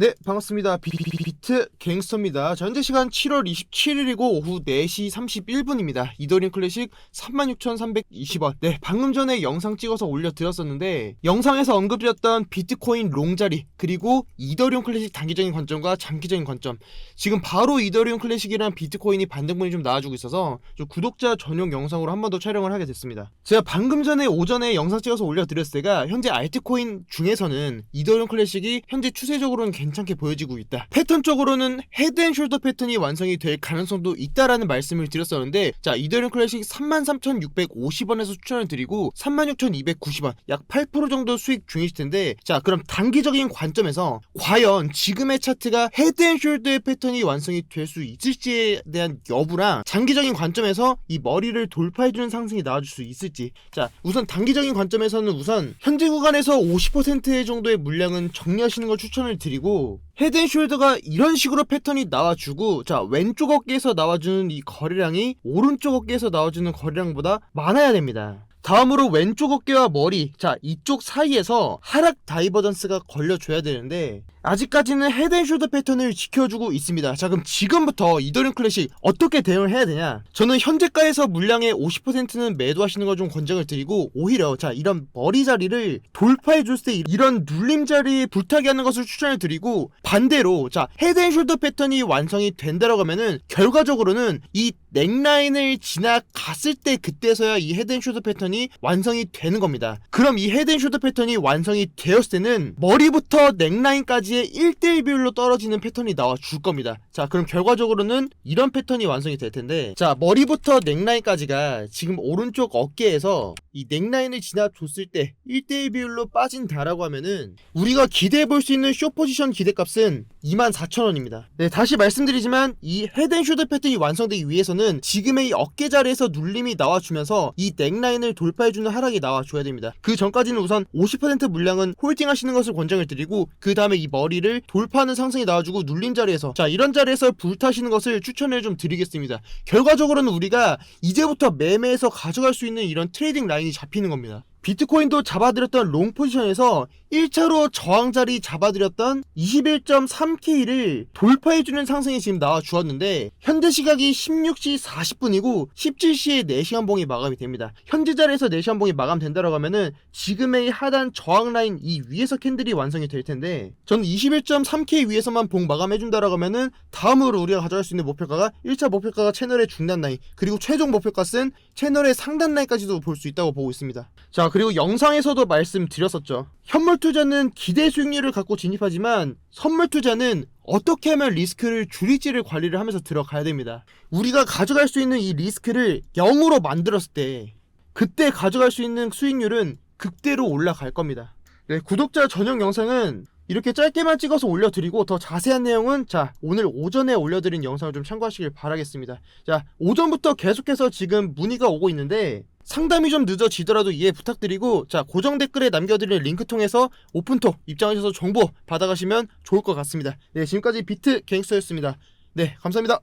네, 반갑습니다. 비- 비- 비- 비트 갱스터입니다. 자, 현재 시간 7월 27일이고 오후 4시 31분입니다. 이더리움 클래식 36,320원. 네, 방금 전에 영상 찍어서 올려드렸었는데 영상에서 언급드렸던 비트코인 롱자리 그리고 이더리움 클래식 단기적인 관점과 장기적인 관점 지금 바로 이더리움 클래식이랑 비트코인이 반등분이 좀 나와주고 있어서 좀 구독자 전용 영상으로 한 번 더 촬영을 하게 됐습니다. 제가 방금 전에 오전에 영상 찍어서 올려드렸을 때가 현재 알트코인 중에서는 이더리움 클래식이 현재 추세적으로는 괜찮게 보여지고 있다. 패턴 적으로는 헤드앤숄더 패턴이 완성이 될 가능성도 있다라는 말씀을 드렸었는데 자 이더리움 클래식 33,650원에서 추천을 드리고 36,290원 약 8% 정도 수익 중이실 텐데 자 그럼 단기적인 관점에서 과연 지금의 차트가 헤드앤숄더의 패턴이 완성이 될 수 있을지에 대한 여부랑 장기적인 관점에서 이 머리를 돌파해주는 상승이 나와줄 수 있을지. 자 우선 단기적인 관점에서는 우선 현재 구간에서 50% 정도의 물량은 정리하시는 걸 추천을 드리고 헤드앤숄더가 이런 식으로 패턴이 나와주고 자 왼쪽 어깨에서 나와주는 이 거래량이 오른쪽 어깨에서 나와주는 거래량보다 많아야 됩니다. 다음으로 왼쪽 어깨와 머리 자 이쪽 사이에서 하락 다이버전스가 걸려줘야 되는데 아직까지는 헤드앤숄더 패턴을 지켜주고 있습니다. 자 그럼 지금부터 이더리움 클래식 어떻게 대응을 해야 되냐? 저는 현재가에서 물량의 50%는 매도하시는 걸 좀 권장을 드리고 오히려 자 이런 머리 자리를 돌파해 줬을 때 이런 눌림 자리에 불타게 하는 것을 추천을 드리고 반대로 자 헤드앤숄더 패턴이 완성이 된다라고 하면은 결과적으로는 이 넥라인을 지나갔을 때 그때서야 이 헤드앤숄더 패턴이 완성이 되는 겁니다. 그럼 이 헤드앤숄더 패턴이 완성이 되었을 때는 머리부터 넥라인까지의 1대1 비율로 떨어지는 패턴이 나와 줄 겁니다. 자, 그럼 결과적으로는 이런 패턴이 완성이 될 텐데 자, 머리부터 넥라인까지가 지금 오른쪽 어깨에서 이 넥라인을 지나줬을 때 1대1 비율로 빠진다라고 하면은 우리가 기대해 볼 수 있는 쇼 포지션 기대값은 24,000원입니다. 네, 다시 말씀드리지만 이 헤드앤숄더 패턴이 완성되기 위해서는 지금의 이 어깨 자리에서 눌림이 나와주면서 이 넥라인을 돌파해주는 하락이 나와줘야 됩니다. 그 전까지는 우선 50% 물량은 홀딩 하시는 것을 권장을 드리고 그 다음에 이 머리를 돌파하는 상승이 나와주고 눌림 자리에서 자 이런 자리에서 불타시는 것을 추천을 좀 드리겠습니다. 결과적으로는 우리가 이제부터 매매에서 가져갈 수 있는 이런 트레이딩 라인 이 잡히는 겁니다. 비트코인도 잡아드렸던 롱 포지션에서 1차로 저항 자리 잡아드렸던 21.3K를 돌파해주는 상승이 지금 나와 주었는데 현재 시각이 16시 40분이고 17시에 4시간 봉이 마감이 됩니다. 현재 자리에서 4시간 봉이 마감된다라고 하면은 지금의 하단 저항 라인 이 위에서 캔들이 완성이 될 텐데 저는 21.3K 위에서만 봉 마감해준다라고 하면은 다음으로 우리가 가져갈 수 있는 목표가가 1차 목표가가 채널의 중단 라인 그리고 최종 목표가는 채널의 상단 라인까지도 볼 수 있다고 보고 있습니다. 자 그리고 영상에서도 말씀드렸었죠. 현물 투자는 기대 수익률을 갖고 진입하지만 선물 투자는 어떻게 하면 리스크를 줄일지를 관리를 하면서 들어가야 됩니다. 우리가 가져갈 수 있는 이 리스크를 0으로 만들었을 때 그때 가져갈 수 있는 수익률은 극대로 올라갈 겁니다. 네, 구독자 전용 영상은 이렇게 짧게만 찍어서 올려드리고 더 자세한 내용은 자 오늘 오전에 올려드린 영상을 좀 참고하시길 바라겠습니다. 자 오전부터 계속해서 지금 문의가 오고 있는데 상담이 좀 늦어지더라도 이해 부탁드리고 자 고정 댓글에 남겨드릴 링크 통해서 오픈톡 입장하셔서 정보 받아가시면 좋을 것 같습니다. 네 지금까지 비트 갱스터였습니다. 네 감사합니다.